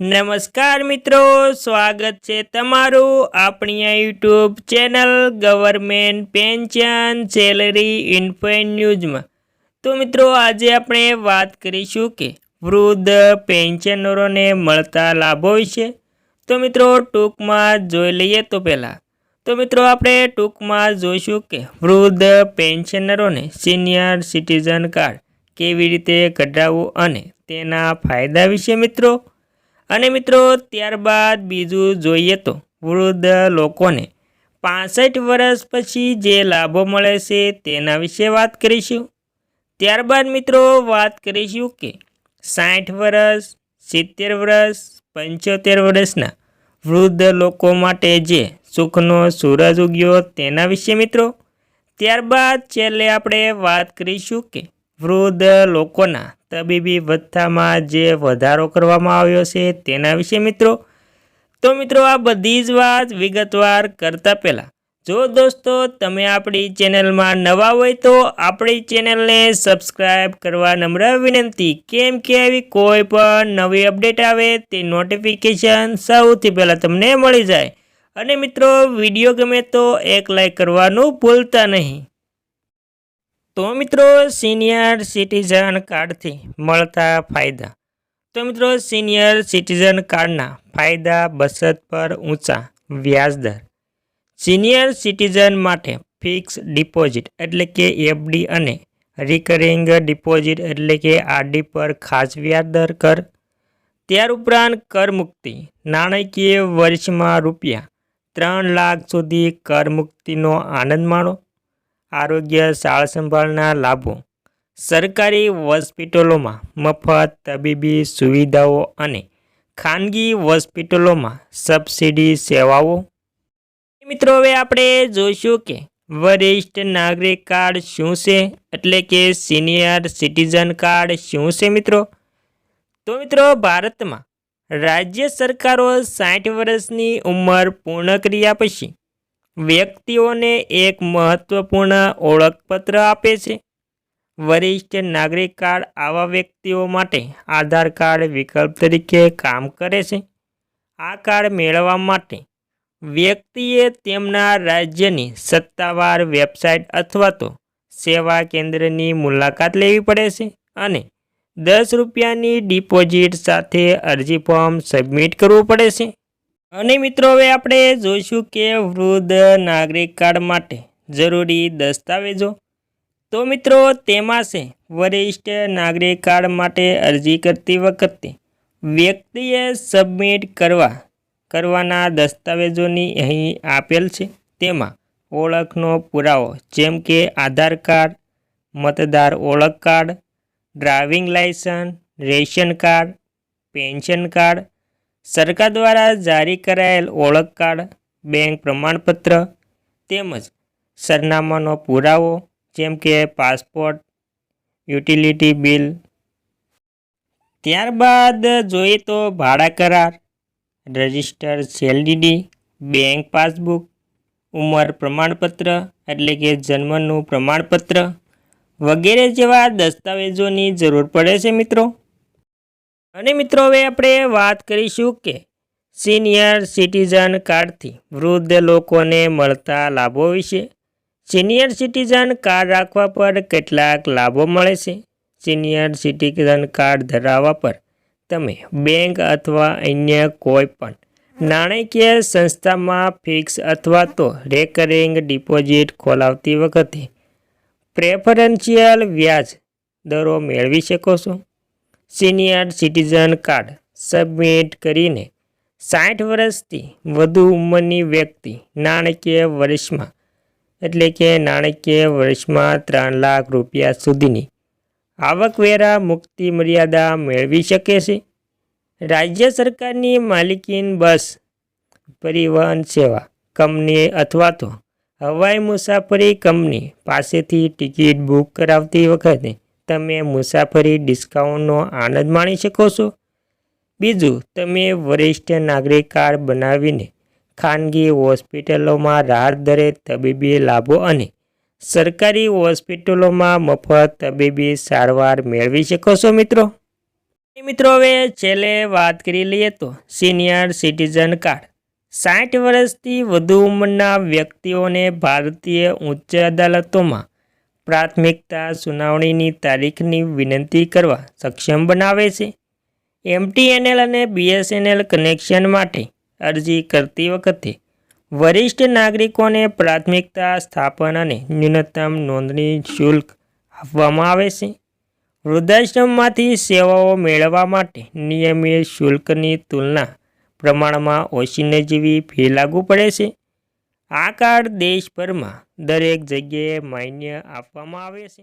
નમસ્કાર મિત્રો, સ્વાગત છે તમારું આપણી આ YouTube channel government pension salary ઇન્ફોઇન ન્યૂઝમાં. તો મિત્રો, આજે આપણે વાત કરીશું કે વૃદ્ધ પેન્શનરોને મળતા લાભો વિશે. તો મિત્રો, ટૂંકમાં જોઈ લઈએ તો પહેલાં. તો મિત્રો, આપણે ટૂંકમાં જોઈશું કે વૃદ્ધ પેન્શનરોને સિનિયર સિટીઝન કાર્ડ કેવી રીતે કઢાવવું અને તેના ફાયદા વિશે મિત્રો. અને મિત્રો, ત્યારબાદ બીજું જોઈએ તો વૃદ્ધ લોકોને પાસઠ વર્ષ પછી જે લાભો મળે છે તેના વિશે વાત કરીશું. ત્યારબાદ મિત્રો, વાત કરીશું કે સાઠ વર્ષ, સિત્તેર વર્ષ, પંચોતેર વર્ષના વૃદ્ધ લોકો માટે જે સુખનો સૂરજ ઉગ્યો તેના વિશે મિત્રો. ત્યારબાદ છેલ્લે આપણે વાત કરીશું કે વૃદ્ધ લોકોના તબીબી ભથ્થામાં જે વધારો કરવામાં આવ્યો છે તેના વિશે મિત્રો, તો મિત્રો આ બધી જ વાત વિગતવાર કરતાં પહેલાં, જો દોસ્તો તમે આપણી ચેનલમાં નવા હોય તો આપણી ચેનલને સબસ્ક્રાઈબ કરવા નમ્ર વિનંતી. કેમ કે આવી કોઈ પણ નવી અપડેટ આવે તે નોટિફિકેશન સૌથી પહેલાં તમને મળી જાય. અને મિત્રો, વીડિયો ગમે તો એક લાઈક કરવાનું ભૂલતા નહીં. તો મિત્રો સિનિયર સિટીઝન કાર્ડથી મળતા ફાયદા. તો મિત્રો સિનિયર સિટીઝન કાર્ડના ફાયદા બચત પર ઊંચા વ્યાજદર સિનિયર સિટીઝન માટે ફિક્સ ડિપોઝિટ એટલે કે એફડી અને રિકરિંગ ડિપોઝિટ એટલે કે આરડી પર ખાસ વ્યાજદર કર. ત્યાર ઉપરાંત કરમુક્તિ નાણાકીય વર્ષમાં રૂપિયા ત્રણ લાખ સુધી કરમુક્તિનો આનંદ માણો. આરોગ્ય સંભાળના લાભો. સરકારી હોસ્પિટલોમાં મફત, તબીબી સુવિધાઓ અને ખાનગી હોસ્પિટલોમાં સબસિડી સેવાઓ. મિત્રો, હવે આપણે જોઈશું કે વરિષ્ઠ નાગરિક કાર્ડ શું છે? એટલે કે સિનિયર સિટીઝન કાર્ડ શું છે મિત્રો? તો મિત્રો, ભારતમાં રાજ્ય સરકારો સાઠ વર્ષની ઉંમર પૂર્ણ કર્યા પછી વ્યક્તિઓને એક મહત્વપૂર્ણ ઓળખપત્ર આપે છે. વરિષ્ઠ નાગરિક કાર્ડ આવા વ્યક્તિઓ માટે આધાર કાર્ડ વિકલ્પ તરીકે કામ કરે છે. આ કાર્ડ મેળવવા માટે વ્યક્તિએ તેમના રાજ્યની સત્તાવાર વેબસાઇટ અથવા તો સેવા કેન્દ્રની મુલાકાત લેવી પડે છે અને દસ રૂપિયાની ડિપોઝિટ સાથે અરજી ફોર્મ સબમિટ કરવું પડે છે. અને મિત્રો, હવે આપણે જોઈશું કે વૃદ્ધ નાગરિક કાર્ડ માટે જરૂરી દસ્તાવેજો. તો મિત્રો, તેમાં છે, વરિષ્ઠ નાગરિક કાર્ડ માટે અરજી કરતી વખતે વ્યક્તિએ સબમિટ કરવા, કરવાના દસ્તાવેજોની અહીં આપેલ છે. તેમાં ઓળખનો પુરાવો, જેમ કે આધાર કાર્ડ, મતદાર ઓળખ card, driving licence ration card, pension card સરકાર દ્વારા જારી કરાયેલ ઓળખ કાર્ડ, બેંક પ્રમાણપત્ર તેમજ સરનામાનો પુરાવો જેમ કે પાસપોર્ટ, યુટિલિટી બિલ. ત્યારબાદ જોઈએ તો ભાડા કરાર, રજિસ્ટર સેલડીડી બેંક પાસબુક, ઉંમર પ્રમાણપત્ર એટલે કે જન્મનું પ્રમાણપત્ર વગેરે જેવા દસ્તાવેજોની જરૂર પડે છે મિત્રો. અને મિત્રો, હવે આપણે વાત કરીશું કે સિનિયર સિટીઝન કાર્ડથી વૃદ્ધ લોકોને મળતા લાભો વિશે. સિનિયર સિટીઝન કાર્ડ રાખવા પર કેટલાક લાભો મળે છે? સિનિયર સિટીઝન કાર્ડ ધરાવવા પર તમે બેંક અથવા અન્ય કોઈ પણ નાણાકીય સંસ્થામાં ફિક્સ અથવા તો રેકરિંગ ડિપોઝિટ ખોલાવતી વખતે પ્રેફરન્શિયલ વ્યાજ દરો મેળવી શકો છો. સિનિયર સિટીઝન કાર્ડ સબમિટ કરીને સાઠ વર્ષથી વધુ ઉંમરની વ્યક્તિ નાણાકીય વર્ષમાં, એટલે કે નાણાકીય વર્ષમાં ત્રણ લાખ રૂપિયા સુધીની આવકવેરા મુક્તિ મર્યાદા મેળવી શકે છે? રાજ્ય સરકારની માલિકીન બસ, પરિવહન સેવા કંપની અથવા તો હવાઈ મુસાફરી કંપની પાસેથી ટિકિટ બુક કરાવતી વખતે તમે મુસાફરી ડિસ્કાઉન્ટનો આનંદ માણી શકો છો? બીજું, તમે વરિષ્ઠ નાગરિક કાર્ડ બનાવીને ખાનગી હોસ્પિટલોમાં રાહત દરે તબીબી લાભો અને સરકારી હોસ્પિટલોમાં મફત તબીબી સારવાર મેળવી શકો છો મિત્રો. મિત્રો, હવે છેલ્લે વાત કરી લઈએ તો સિનિયર સિટીઝન કાર્ડ. સાઠ વર્ષથી વધુ ઉંમરના વ્યક્તિઓને ભારતીય ઉચ્ચ અદાલતોમાં પ્રાથમિકતા સુનાવણીની તારીખની વિનંતી કરવા સક્ષમ બનાવે છે. એમટીએનએલ અને બીએસએનએલ કનેક્શન માટે અરજી કરતી વખતે વરિષ્ઠ નાગરિકોને પ્રાથમિકતા સ્થાપન અને ન્યૂનતમ નોંધણી શુલ્ક આપવામાં આવે છે. વૃદ્ધાશ્રમમાંથી સેવાઓ મેળવવા માટે નિયમિત શુલ્કની તુલના પ્રમાણમાં ઓછી નજીવી ફી લાગુ પડે છે. આ કાર્ડ દેશભરમાં દરેક જગ્યાએ માન્ય આપવામાં આવે છે.